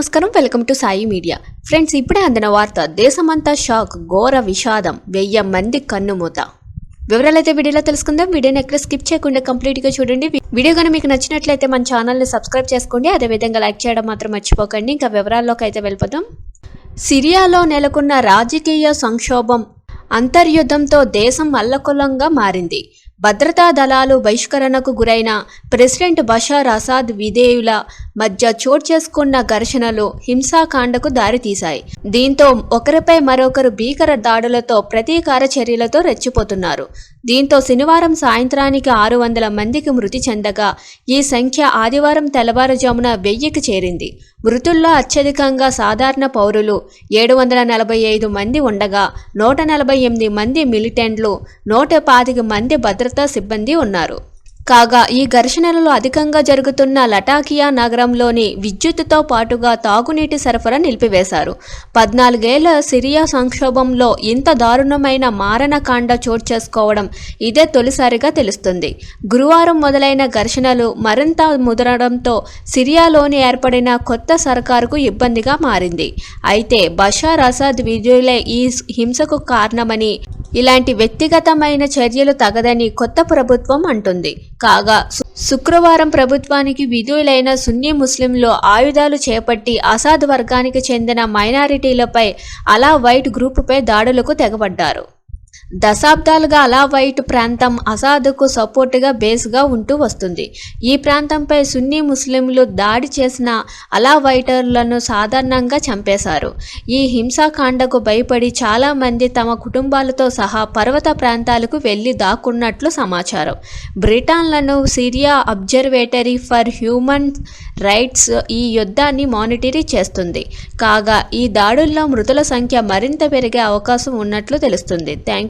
నమస్కారం welcome to Sai media. Friends ఇప్పుడే అందిన వార్త దేశమంతా షాక్ ఘోర విషాదం వెయ్యి మంది కన్నుమూత వివరాలైతే వీడియోలో తెలుసుకుందాం. వీడియోని ఎక్కడ స్కిప్ చేయకుండా కంప్లీట్గా చూడండి. వీడియో కానీ మీకు నచ్చినట్లయితే మన ఛానల్ని సబ్స్క్రైబ్ చేసుకోండి. అదేవిధంగా లైక్ చేయడం మాత్రం మర్చిపోకండి. ఇంకా వివరాల్లోకి అయితే వెళ్ళిపోదాం. సిరియాలో నెలకొన్న రాజకీయ సంక్షోభం అంతర్యుద్ధంతో దేశం అల్లకొలంగా మారింది. భద్రతా దళాలు బహిష్కరణకు గురైన ప్రెసిడెంట్ బషార్ అసాద్ విధేయుల మధ్య చోటు చేసుకున్న ఘర్షణలు హింసాకాండకు దారితీశాయి. దీంతో ఒకరిపై మరొకరు భీకర దాడులతో ప్రతీకార చర్యలతో రెచ్చిపోతున్నారు. దీంతో శనివారం సాయంత్రానికి ఆరు వందల మందికి మృతి చెందగా ఈ సంఖ్య ఆదివారం తెల్లవారుజామున వెయ్యికి చేరింది. మృతుల్లో అత్యధికంగా సాధారణ పౌరులు ఏడు వందల నలభై ఐదు మంది ఉండగా నూట నలభై ఎనిమిది మంది మిలిటెంట్లు నూట పాతిక మంది భద్రతా సిబ్బంది ఉన్నారు. కాగా ఈ ఘర్షణలలో అధికంగా జరుగుతున్న లటాకియా నగరంలోని విద్యుత్తుతో పాటుగా తాగునీటి సరఫరా నిలిపివేశారు. పద్నాలుగేళ్ళ సిరియా సంక్షోభంలో ఇంత దారుణమైన మారణకాండ చోటు చేసుకోవడం ఇదే తొలిసారిగా తెలుస్తుంది. గురువారం మొదలైన ఘర్షణలు మరింత ముదరడంతో సిరియాలోని ఏర్పడిన కొత్త సర్కారుకు ఇబ్బందిగా మారింది. అయితే బషార్ అసాద్ విజయులే ఈ హింసకు కారణమని ఇలాంటి వ్యక్తిగతమైన చర్యలు తగదని కొత్త ప్రభుత్వం అంటుంది. కాగా శుక్రవారం ప్రభుత్వానికి విధులైన సున్నీ ముస్లింలు ఆయుధాలు చేపట్టి అసాద్ వర్గానికి చెందిన మైనారిటీలపై అలా వైట్ గ్రూపుపై దాడులకు తెగబడ్డారు దశాబ్దాలుగా అలా వైట్ ప్రాంతం అసాదుకు సపోర్టుగా బేస్గా ఉంటూ వస్తుంది. ఈ ప్రాంతంపై సున్నీ ముస్లింలు దాడి చేసిన అలా వైటర్లను సాధారణంగా చంపేశారు. ఈ హింసాకాండకు భయపడి చాలామంది తమ కుటుంబాలతో సహా పర్వత ప్రాంతాలకు వెళ్ళి దాక్కున్నట్లు సమాచారం. బ్రిటన్లను Syria observatory for human rights ఈ యుద్ధాన్ని మానిటరీ చేస్తుంది. కాగా ఈ దాడుల్లో మృతుల సంఖ్య మరింత పెరిగే అవకాశం ఉన్నట్లు తెలుస్తుంది. Thank